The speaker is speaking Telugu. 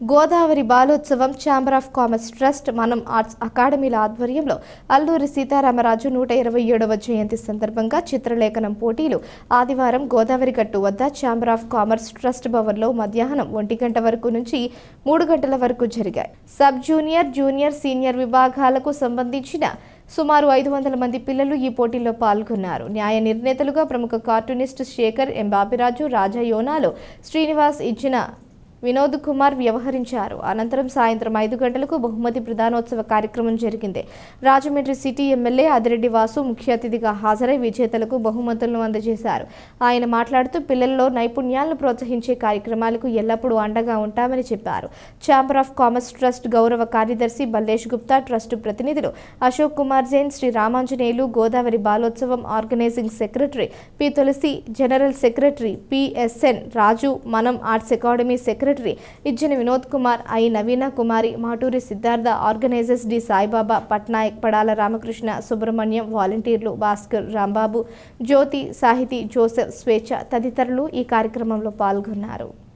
Godavari బాలోత్సవం chamber of commerce trust Manam arts అకాడమీల ఆధ్వర్యంలో అల్లూరి సీతారామరాజు నూట ఇరవై ఏడవ జయంతి సందర్భంగా చిత్రలేఖనం పోటీలు. ఆదివారం గోదావరి గట్టు వద్ద ఛాంబర్ ఆఫ్ కామర్స్ ట్రస్ట్ భవన్లో మధ్యాహ్నం ఒంటి గంట వరకు నుంచి మూడు గంటల వరకు జరిగాయి. సబ్ జూనియర్ జూనియర్ సీనియర్ విభాగాలకు సంబంధించిన సుమారు ఐదు వందల మంది పిల్లలు ఈ పోటీల్లో పాల్గొన్నారు. న్యాయ నిర్ణేతలుగా ప్రముఖ కార్టూనిస్ట్ శేఖర్ ఎం బాపిరాజు రాజా యోనాలో శ్రీనివాస్ ఇచ్చిన వినోద్ కుమార్ వ్యవహరించారు. అనంతరం సాయంత్రం ఐదు గంటలకు బహుమతి ప్రధానోత్సవ కార్యక్రమం జరిగింది. రాజమండ్రి సిటీ ఎమ్మెల్యే ఆదిరెడ్డి వాసు ముఖ్య అతిథిగా హాజరై విజేతలకు బహుమతులను అందజేశారు. ఆయన మాట్లాడుతూ పిల్లల్లో నైపుణ్యాలను ప్రోత్సహించే కార్యక్రమాలకు ఎల్లప్పుడూ అండగా ఉంటామని చెప్పారు. ఛాంబర్ ఆఫ్ కామర్స్ ట్రస్ట్ గౌరవ కార్యదర్శి బల్లేష్ గుప్తా ట్రస్ట్ ప్రతినిధులు Ashok Kumar Jain Shri Ramanjaneyulu Godavari బాలోత్సవం organising secretary P Tulasi general secretary PSN Raju Manam arts academy secretary ఇచ్చిన Vinod Kumar I. Naveena Kumari Maturi Siddhartha organisers D. Saibaba Patnaik Padala Ramakrishna Subrahmanyam వాలంటీర్లు భాస్కర్ రాంబాబు జ్యోతి సాహితీ జోసెఫ్ స్వేచ్ఛ తదితరులు ఈ కార్యక్రమంలో పాల్గొన్నారు.